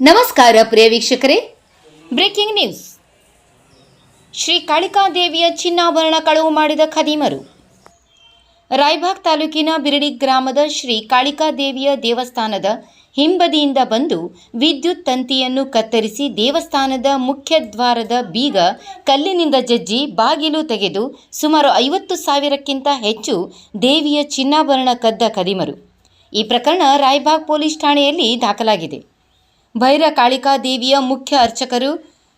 ನಮಸ್ಕಾರ ಪ್ರಿಯ ವೀಕ್ಷಕರೇ. Breaking news. Shri Kalika ದೇವಿಯ ಚಿನ್ನಾಭರಣ ಕಳವು ಮಾಡಿದ ಖದೀಮರು. ರಾಯ್ಬಾಗ್ ತಾಲೂಕಿನ ಬಿರಡಿ ಗ್ರಾಮದ ಶ್ರೀ ಕಾಳಿಕಾ ದೇವಿಯ ದೇವಸ್ಥಾನದ ಹಿಂಬದಿಯಿಂದ ಬಂದು ವಿದ್ಯುತ್ ತಂತಿಯನ್ನು ಕತ್ತರಿಸಿ ದೇವಸ್ಥಾನದ ಮುಖ್ಯ ದ್ವಾರದ ಬೀಗ ಕಲ್ಲಿನಿಂದ ಜಜ್ಜಿ ಬಾಗಿಲು ತೆಗೆದು ಸುಮಾರು ಐವತ್ತು ಸಾವಿರಕ್ಕಿಂತ ಹೆಚ್ಚು ದೇವಿಯ ಚಿನ್ನಾಭರಣ ಕದ್ದ ಕದಿಮರು. ಈ ಪ್ರಕರಣ ರಾಯ್ಬಾಗ್ ಪೊಲೀಸ್ ಠಾಣೆಯಲ್ಲಿ ದಾಖಲಾಗಿದೆ. ಭೈರ ಕಾಳಿಕಾ ದೇವಿಯ ಮುಖ್ಯ ಅರ್ಚಕರು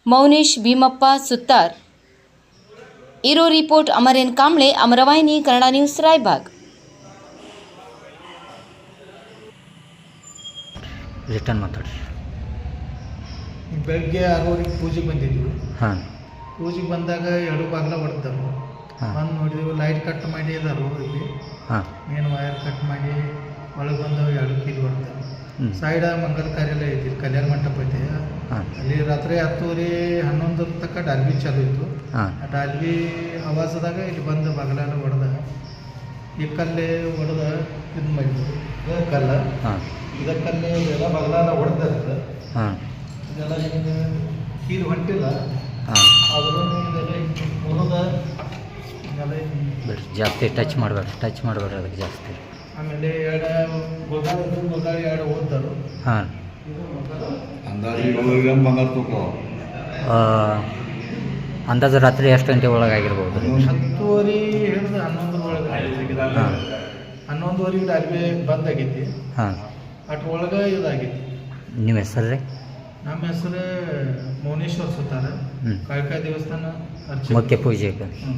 ಮೌನೇಶ್ ಭೀಮಪ್ಪ ಸುತ್ತಾರ್. ಇರೋ report Amaresh Kamble Amaravahini, Kannada news Raybag. Return ಮಾತಾಡಿ ಬೆಳಗ್ಗೆ ಆರೂವರೆಗೆ ಪೂಜೆಗೆ ಬಂದಿದ್ವಿ. ಹಾಂ. ಪೂಜೆಗೆ ಬಂದಾಗ ಎರಡು ಬಾಗಿಲ ಹೊಡೆದರು ಬಂದು ನೋಡಿದೆವು ಲೈಟ್ ಕಟ್ ಮಾಡಿ ಇದಾರು ಇಲ್ಲಿ ಹಾಂ. ಮೇನ್ ವೈರ್ ಕಟ್ ಮಾಡಿ ಒಳಗೆ ಬಂದು ಎರಡು ಕೀಲ್ ಹೊಡೆದರು ಹ್ಞೂ ಸೈಡ ಮಂಗಲ ಕಾರ್ಯಾಲಯ ಐತಿ ಕಲ್ಯಾಣ ಮಂಟಪ ಐತಿ. ಹಾಂ. ಅಲ್ಲಿ ರಾತ್ರಿ ಹತ್ತುವರೆ ಹನ್ನೊಂದರ ತನಕ ಡಾಲ್ಬಿ ಚಾಲು ಇತ್ತು. ಡಾಲ್ಬಿ ಆವಾಸದಾಗ ಇಲ್ಲಿ ಬಂದು ಬಾಗಿಲೆಲ್ಲ ಹೊಡೆದ. ಈ ಕಲ್ಲೇ ಹೊಡೆದ ಇದು ಮಾಡಿದ್ರು ಕಲ್ಲ ಹಾಂ. ಇದಕ್ಕಲ್ಲೇ ಎಲ್ಲ ಹೊಡೆದ ಹಾಂ. ಇದೆಲ್ಲ ಹಿಂಗೆ ಕೀರು ಹೊಂಟಿಲ್ಲ. ಹಾಂ. ಆದ್ರೂ ಇದೆಲ್ಲ ಮುರಿದ ಜಾಸ್ತಿ ಟಚ್ ಮಾಡಬೇಡ್ರಿ ಟಚ್ ಮಾಡಬೇಡ್ರಿ ಅದಕ್ಕೆ ಜಾಸ್ತಿ. ಆಮೇಲೆ ಎರಡು ಎರಡು ಓದ್ತಾರು ಹಾಂ. ಅಂದಾಜು ಏಳು ಗ್ರಾಮ್ ಬಂಗಾರ ತೂಕ. ಅಂದಾಜು ರಾತ್ರಿ ಎಷ್ಟು ಗಂಟೆ ಒಳಗೆ ಆಗಿರ್ಬೋದು ಹತ್ತುವರೆ ಹೇಳಿದ್ರೆ ಹನ್ನೊಂದು ಒಳಗೆ. ಹಾಂ. ಹನ್ನೊಂದುವರೆಗೆ ಡಾಲ್ಬಿ ಬಂದಾಗೈತಿ. ಹಾಂ. ಅಟ್ರೊಳಗೆ ಇದಾಗೈತಿ ನಿಮ್ಮ ಹೆಸರು? ರೀ ನಮ್ಮ ಹೆಸರು ಮೌನೇಶ್ವರ್ ಸುತ್ತಾರ. ಹ್ಞೂ ಕಾಳಿಕಾ ದೇವಸ್ಥಾನ ಅರ್ಚಕ ಮುಖ್ಯ ಪೂಜೆ ಹ್ಞೂ